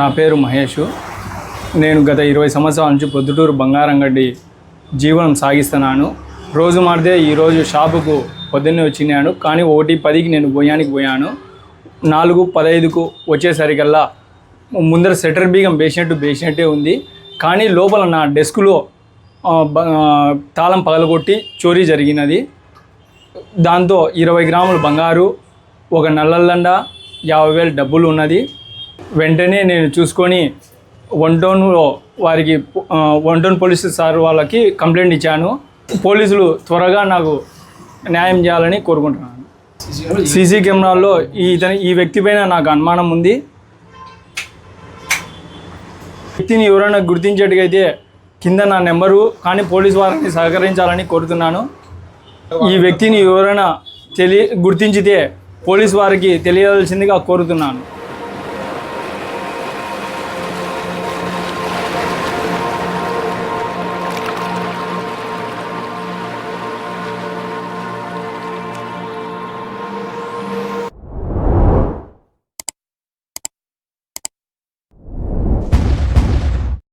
నా పేరు మహేష్. నేను గత ఇరవై సంవత్సరాల నుంచి పొద్దుటూరు బంగారంగడ్డి జీవనం సాగిస్తున్నాను. రోజు మారితే ఈరోజు షాపుకు పొద్దున్నే వచ్చినాను కానీ ఒకటి పదికి నేను భోయానికి పోయాను. నాలుగు పదైదుకు వచ్చేసరికల్లా ముందర సెటర్ బీగం వేసినట్టు వేసినట్టే ఉంది. కానీ లోపల నా డెస్క్లో తాళం పగలగొట్టి చోరీ జరిగినది. దాంతో ఇరవై గ్రాములు బంగారు ఒక నల్లల్లండ యాభై వేలు డబ్బులు ఉన్నది. వెంటనే నేను చూసుకొని వన్ టౌన్లో వారికి వన్ టౌన్ పోలీసు సార్ వాళ్ళకి కంప్లైంట్ ఇచ్చాను. పోలీసులు త్వరగా నాకు న్యాయం చేయాలని కోరుకుంటున్నాను. సీసీ కెమెరాల్లో ఈ ఇతని ఈ వ్యక్తి పైన నాకు అనుమానం ఉంది. వ్యక్తిని ఎవరైనా గుర్తించేట్టుగైతే కింద నా నెంబరు కానీ పోలీసు వారిని సహకరించాలని కోరుతున్నాను. ఈ వ్యక్తిని ఎవరైనా తెలియ గుర్తించితే పోలీస్ వారికి తెలియాల్సిందిగా కోరుతున్నాను.